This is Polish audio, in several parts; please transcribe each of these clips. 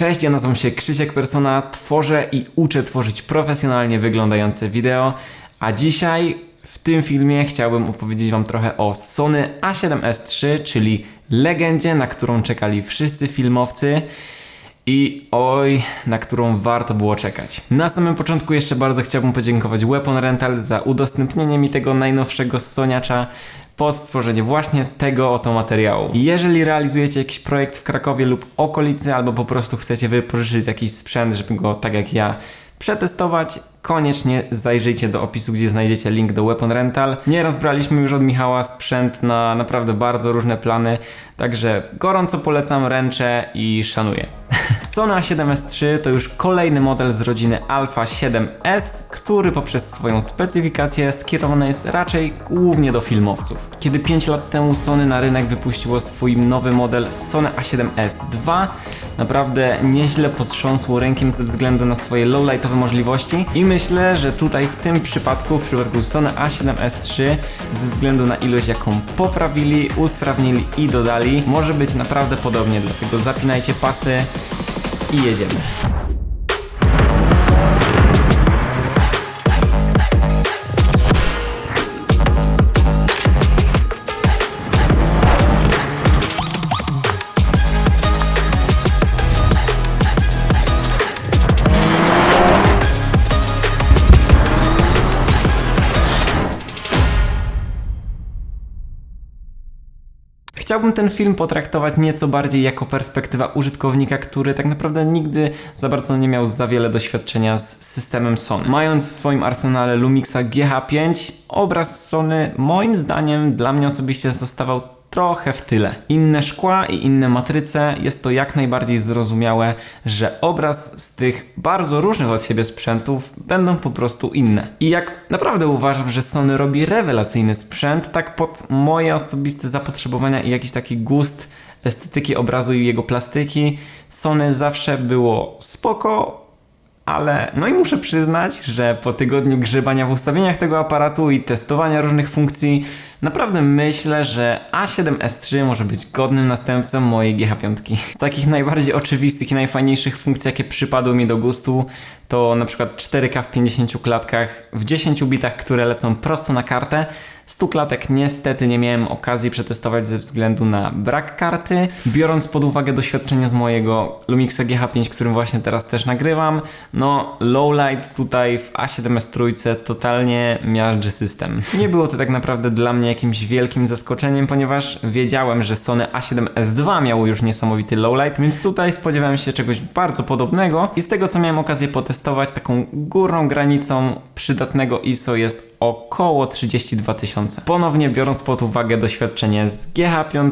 Cześć, ja nazywam się Krzysiek Persona, tworzę i uczę tworzyć profesjonalnie wyglądające wideo, a dzisiaj w tym filmie chciałbym opowiedzieć Wam trochę o Sony A7S III, czyli legendzie, na którą czekali wszyscy filmowcy i oj, na którą warto było czekać. Na samym początku jeszcze bardzo chciałbym podziękować Weapon Rental za udostępnienie mi tego najnowszego soniacza pod stworzenie właśnie tego oto materiału. Jeżeli realizujecie jakiś projekt w Krakowie lub okolicy, albo po prostu chcecie wypożyczyć jakiś sprzęt, żeby go tak jak ja przetestować, koniecznie zajrzyjcie do opisu, gdzie znajdziecie link do Weapon Rental. Nieraz braliśmy już od Michała sprzęt na naprawdę bardzo różne plany, także gorąco polecam, ręczę i szanuję. Sony A7S III to już kolejny model z rodziny Alpha 7S, który poprzez swoją specyfikację skierowany jest raczej głównie do filmowców. Kiedy 5 lat temu Sony na rynek wypuściło swój nowy model Sony A7S II, naprawdę nieźle potrząsło rękiem ze względu na swoje lowlightowe możliwości i myślę, że tutaj w tym przypadku, w przypadku Sony A7S III, ze względu na ilość jaką poprawili, usprawnili i dodali, może być naprawdę podobnie, dlatego zapinajcie pasy i jedziemy. Chciałbym ten film potraktować nieco bardziej jako perspektywa użytkownika, który tak naprawdę nigdy za bardzo nie miał za wiele doświadczenia z systemem Sony. Mając w swoim arsenale Lumixa GH5, obraz Sony moim zdaniem dla mnie osobiście zostawał trochę w tyle. Inne szkła i inne matryce jest to jak najbardziej zrozumiałe, że obraz z tych bardzo różnych od siebie sprzętów będą po prostu inne. I jak naprawdę uważam, że Sony robi rewelacyjny sprzęt, tak pod moje osobiste zapotrzebowania i jakiś taki gust estetyki obrazu i jego plastyki, Sony zawsze było spoko, ale no i muszę przyznać, że po tygodniu grzebania w ustawieniach tego aparatu i testowania różnych funkcji, naprawdę myślę, że A7S III może być godnym następcą mojej GH5. Z takich najbardziej oczywistych i najfajniejszych funkcji, jakie przypadły mi do gustu, to na przykład 4K w 50 klatkach w 10 bitach, które lecą prosto na kartę. 100 klatek niestety nie miałem okazji przetestować ze względu na brak karty. Biorąc pod uwagę doświadczenie z mojego Lumixa GH5, którym właśnie teraz też nagrywam, no lowlight tutaj w A7S trójce totalnie miażdży system. Nie było to tak naprawdę dla mnie jakimś wielkim zaskoczeniem, ponieważ wiedziałem, że Sony A7S II miało już niesamowity lowlight, więc tutaj spodziewałem się czegoś bardzo podobnego i z tego co miałem okazję potestować, taką górną granicą przydatnego ISO jest około 32 tysiące. Ponownie biorąc pod uwagę doświadczenie z GH5,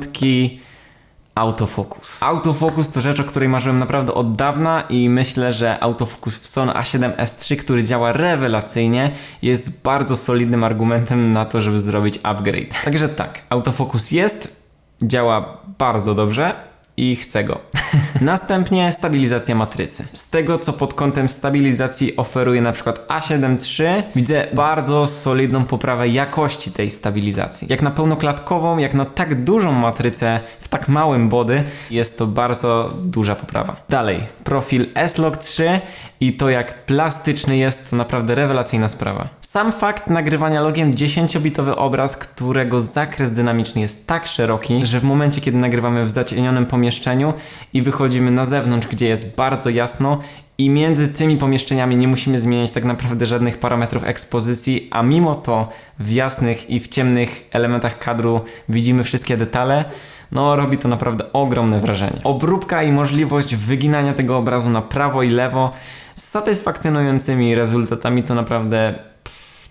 autofokus. Autofokus to rzecz, o której marzyłem naprawdę od dawna i myślę, że autofokus w Sony A7S III, który działa rewelacyjnie, jest bardzo solidnym argumentem na to, żeby zrobić upgrade. Także tak, autofokus jest, działa bardzo dobrze, i chcę go. Następnie stabilizacja matrycy. Z tego co pod kątem stabilizacji oferuje na przykład A7 III, widzę bardzo solidną poprawę jakości tej stabilizacji. Jak na pełnoklatkową, jak na tak dużą matrycę w tak małym body, jest to bardzo duża poprawa. Dalej, profil S-Log 3 i to jak plastyczny jest, to naprawdę rewelacyjna sprawa. Sam fakt nagrywania logiem 10-bitowy obraz, którego zakres dynamiczny jest tak szeroki, że w momencie, kiedy nagrywamy w zacienionym pomieszczeniu i wychodzimy na zewnątrz, gdzie jest bardzo jasno i między tymi pomieszczeniami nie musimy zmieniać tak naprawdę żadnych parametrów ekspozycji, a mimo to w jasnych i w ciemnych elementach kadru widzimy wszystkie detale, no robi to naprawdę ogromne wrażenie. Obróbka i możliwość wyginania tego obrazu na prawo i lewo z satysfakcjonującymi rezultatami to naprawdę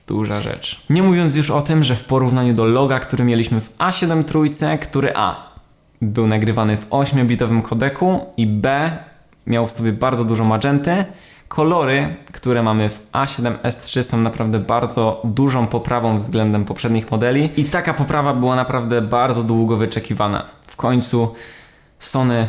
duża rzecz. Nie mówiąc już o tym, że w porównaniu do loga, który mieliśmy w A7 trójce, który A był nagrywany w 8-bitowym kodeku i B miał w sobie bardzo dużo magenty, kolory, które mamy w A7S III są naprawdę bardzo dużą poprawą względem poprzednich modeli i taka poprawa była naprawdę bardzo długo wyczekiwana. W końcu Sony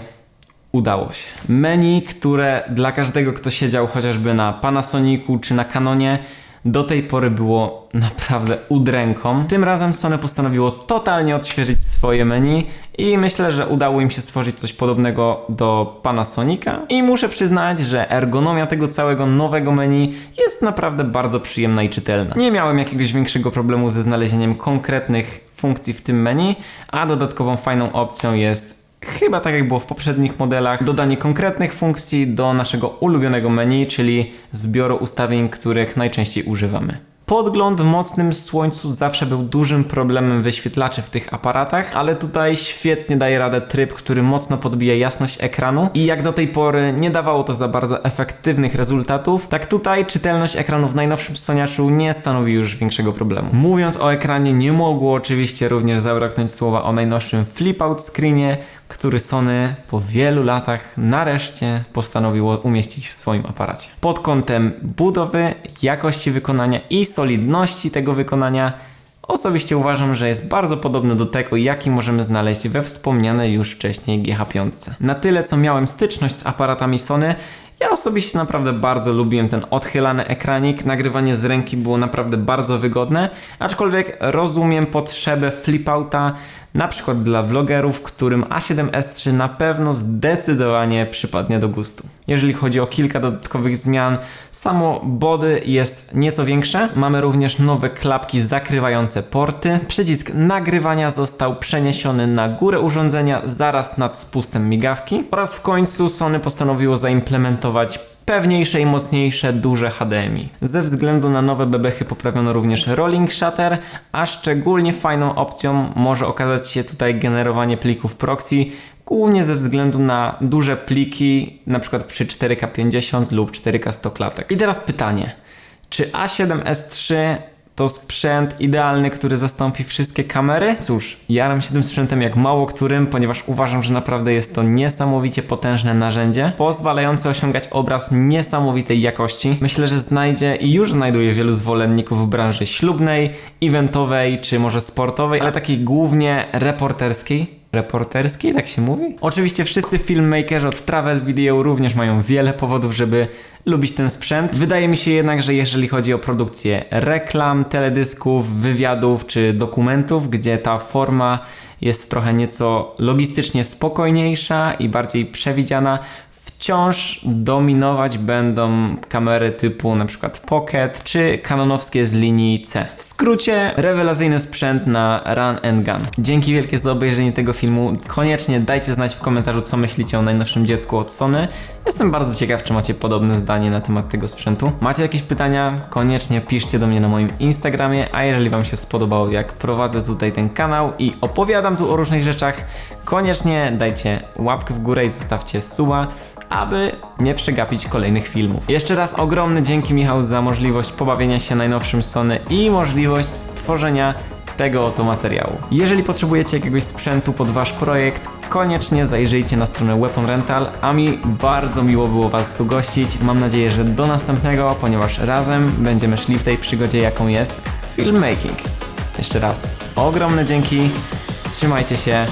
udało się. Menu, które dla każdego, kto siedział chociażby na Panasonicu czy na Canonie, do tej pory było naprawdę udręką. Tym razem Sony postanowiło totalnie odświeżyć swoje menu i myślę, że udało im się stworzyć coś podobnego do Panasonica i muszę przyznać, że ergonomia tego całego nowego menu jest naprawdę bardzo przyjemna i czytelna. Nie miałem jakiegoś większego problemu ze znalezieniem konkretnych funkcji w tym menu, a dodatkową fajną opcją jest Chyba tak jak było w poprzednich modelach, dodanie konkretnych funkcji do naszego ulubionego menu, czyli zbioru ustawień, których najczęściej używamy. Podgląd w mocnym słońcu zawsze był dużym problemem wyświetlaczy w tych aparatach, ale tutaj świetnie daje radę tryb, który mocno podbija jasność ekranu i jak do tej pory nie dawało to za bardzo efektywnych rezultatów, tak tutaj czytelność ekranu w najnowszym Soniaczu nie stanowi już większego problemu. Mówiąc o ekranie, nie mogło oczywiście również zabraknąć słowa o najnowszym flip-out screenie, który Sony po wielu latach nareszcie postanowiło umieścić w swoim aparacie. Pod kątem budowy, jakości wykonania i solidności tego wykonania osobiście uważam, że jest bardzo podobny do tego, jaki możemy znaleźć we wspomnianej już wcześniej GH5. Na tyle, co miałem styczność z aparatami Sony, ja osobiście naprawdę bardzo lubiłem ten odchylany ekranik. Nagrywanie z ręki było naprawdę bardzo wygodne, aczkolwiek rozumiem potrzebę flipouta, na przykład dla vlogerów, którym A7S3 na pewno zdecydowanie przypadnie do gustu. Jeżeli chodzi o kilka dodatkowych zmian, samo body jest nieco większe. Mamy również nowe klapki zakrywające porty. Przycisk nagrywania został przeniesiony na górę urządzenia zaraz nad spustem migawki. Oraz w końcu Sony postanowiło zaimplementować pewniejsze i mocniejsze duże HDMI. Ze względu na nowe bebechy poprawiono również rolling shutter, a szczególnie fajną opcją może okazać się tutaj generowanie plików proxy, głównie ze względu na duże pliki, przykład przy 4K50 lub 4K 100 klatek. I teraz pytanie, czy A7S3 to sprzęt idealny, który zastąpi wszystkie kamery? Cóż, jaram się tym sprzętem jak mało którym, ponieważ uważam, że naprawdę jest to niesamowicie potężne narzędzie, pozwalające osiągać obraz niesamowitej jakości. Myślę, że znajdzie i już znajduje wielu zwolenników w branży ślubnej, eventowej czy może sportowej, ale takiej głównie reporterskiej. Reporterskiej, tak się mówi? Oczywiście wszyscy filmmakerzy od Travel Video również mają wiele powodów, żeby lubić ten sprzęt. Wydaje mi się jednak, że jeżeli chodzi o produkcję reklam, teledysków, wywiadów czy dokumentów, gdzie ta forma jest trochę nieco logistycznie spokojniejsza i bardziej przewidziana, wciąż dominować będą kamery typu na przykład Pocket czy kanonowskie z linii C. W skrócie, rewelacyjny sprzęt na run and gun. Dzięki wielkie za obejrzenie tego filmu. Koniecznie dajcie znać w komentarzu, co myślicie o najnowszym dziecku od Sony. Jestem bardzo ciekaw, czy macie podobne zdanie na temat tego sprzętu. Macie jakieś pytania? Koniecznie piszcie do mnie na moim Instagramie, a jeżeli Wam się spodobało, jak prowadzę tutaj ten kanał i opowiadam tu o różnych rzeczach, koniecznie dajcie łapkę w górę i zostawcie suba, aby nie przegapić kolejnych filmów. Jeszcze raz ogromne dzięki Michał za możliwość pobawienia się najnowszym Sony i możliwość stworzenia tego oto materiału. Jeżeli potrzebujecie jakiegoś sprzętu pod wasz projekt, koniecznie zajrzyjcie na stronę Weapon Rental, a mi bardzo miło było was tu gościć. Mam nadzieję, że do następnego, ponieważ razem będziemy szli w tej przygodzie, jaką jest filmmaking. Jeszcze raz ogromne dzięki, trzymajcie się,